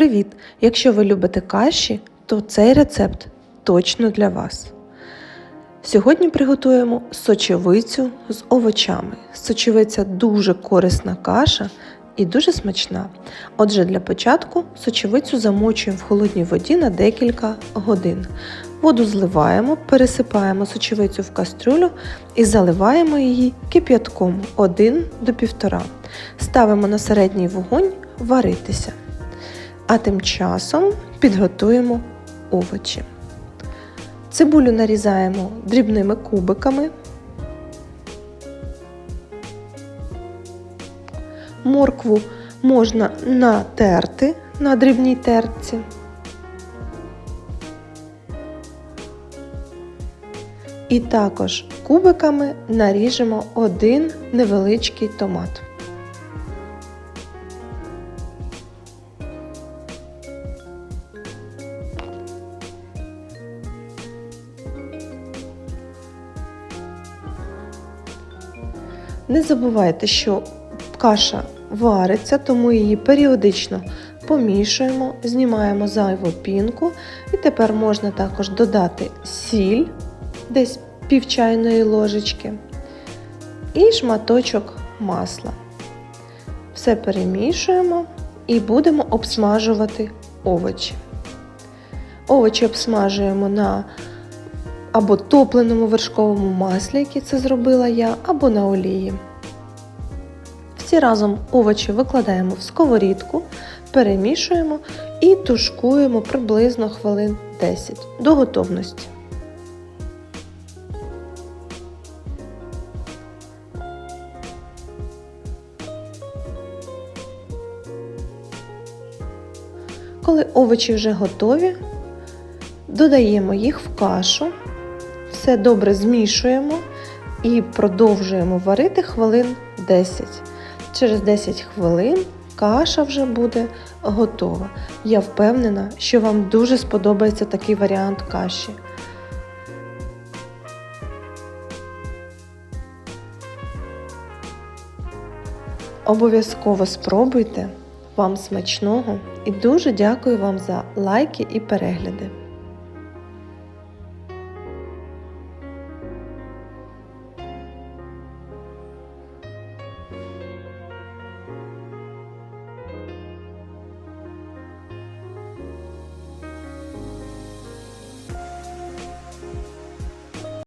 Привіт! Якщо ви любите каші, то цей рецепт точно для вас. Сьогодні приготуємо сочевицю з овочами. Сочевиця дуже корисна каша і дуже смачна. Отже, для початку сочевицю замочуємо в холодній воді на декілька годин. Воду зливаємо, пересипаємо сочевицю в кастрюлю і заливаємо її кип'ятком 1 до 1,5. Ставимо на середній вогонь варитися. А тим часом підготуємо овочі. Цибулю нарізаємо дрібними кубиками. Моркву можна натерти на дрібній терці. І також кубиками наріжемо один невеличкий томат. Не забувайте, що каша вариться, тому її періодично помішуємо, знімаємо зайву пінку, і тепер можна також додати сіль, десь пів чайної ложечки, і шматочок масла. Все перемішуємо і будемо обсмажувати овочі. Овочі обсмажуємо на або топленому вершковому маслі, яке це зробила я, або на олії. Всі разом овочі викладаємо в сковорідку, перемішуємо і тушкуємо приблизно хвилин 10 до готовності. Коли овочі вже готові, додаємо їх в кашу, все добре змішуємо і продовжуємо варити хвилин 10. Через 10 хвилин каша вже буде готова. Я впевнена, що вам дуже сподобається такий варіант каші. Обов'язково спробуйте. Вам смачного і дуже дякую вам за лайки і перегляди.